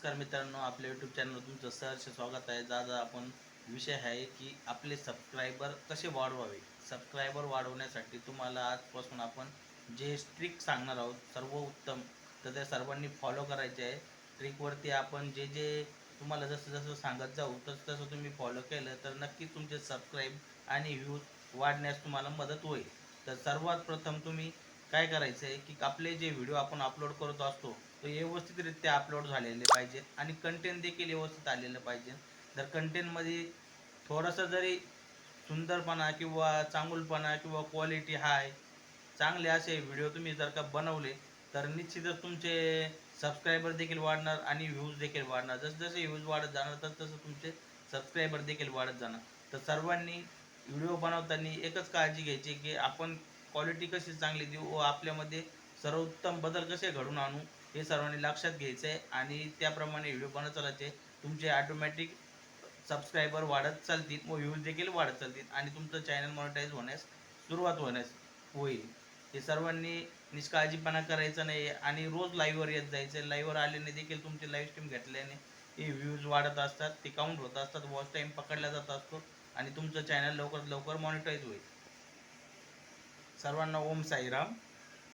नमस्कार मित्रांनो आपल्या यूट्यूब चॅनलवर तुमचं सहर्ष स्वागत आहे. दादा आपण विषय आहे की आपले सबस्क्रायबर कसे वाढवावे? सबस्क्रायबर वाढवण्यासाठी तुम्हाला आजपासून आपण जे ट्रिक सांगणार आहोत सर्व उत्तम तर त्या सर्वांनी फॉलो करायचे आहे. ट्रिकवरती आपण जे जे तुम्हाला जसं जसं सांगत जाऊ तसं तसं तुम्ही फॉलो केलं तर नक्कीच तुमचे सबस्क्राईब आणि व्ह्यूज वाढण्यास तुम्हाला मदत होईल. तर सर्वात प्रथम तुम्ही काय करायचं आहे की आपले जे व्हिडिओ आपण अपलोड करत असतो तो व्यवस्थितरित्या अपलोड झालेले पाहिजेत आणि कंटेंट देखील व्यवस्थित आलेलं पाहिजे. जर कंटेंटमध्ये थोडंसं जरी सुंदरपणा किंवा चांगुलपणा किंवा क्वालिटी हाय चांगले असे व्हिडिओ तुम्ही जर का बनवले तर निश्चितच तुमचे सबस्क्रायबर देखील वाढणार आणि व्ह्यूज देखील वाढणार. जसजसे व्ह्यूज वाढत जाणार तसं तसं तुमचे सबस्क्रायबर देखील वाढत जाणार. तर सर्वांनी व्हिडिओ बनवताना एकच काळजी घ्यायची की आपण क्वालिटी कशी चांगली देऊ व आपल्यामध्ये सर्वोत्तम बदल कसे घडून आणू हे सर्वांनी लक्षात घ्यायचं आहे आणि त्याप्रमाणे व्हिडिओ बनत चालायचे तुमचे ऑटोमॅटिक सबस्क्रायबर वाढत चालतील व व्ह्यूज देखील वाढत चालतील. आणि तुमचं चॅनल मॉनिटाईज होण्यास सुरुवात होण्यास होईल. हे सर्वांनी निष्काळजीपणा करायचा नाही आणि रोज लाईव्हवर येत जायचं लाईव्हवर आल्याने देखील तुमची लाईव्ह स्ट्रीम घेतल्याने हे व्ह्यूज वाढत असतात. ते काउंट होत असतात. वॉच टाईम पकडला जात असतो. आणि तुमचं चॅनल लवकरात लवकर मॉनिटाईज होईल. सर्वांना ओम साईराम.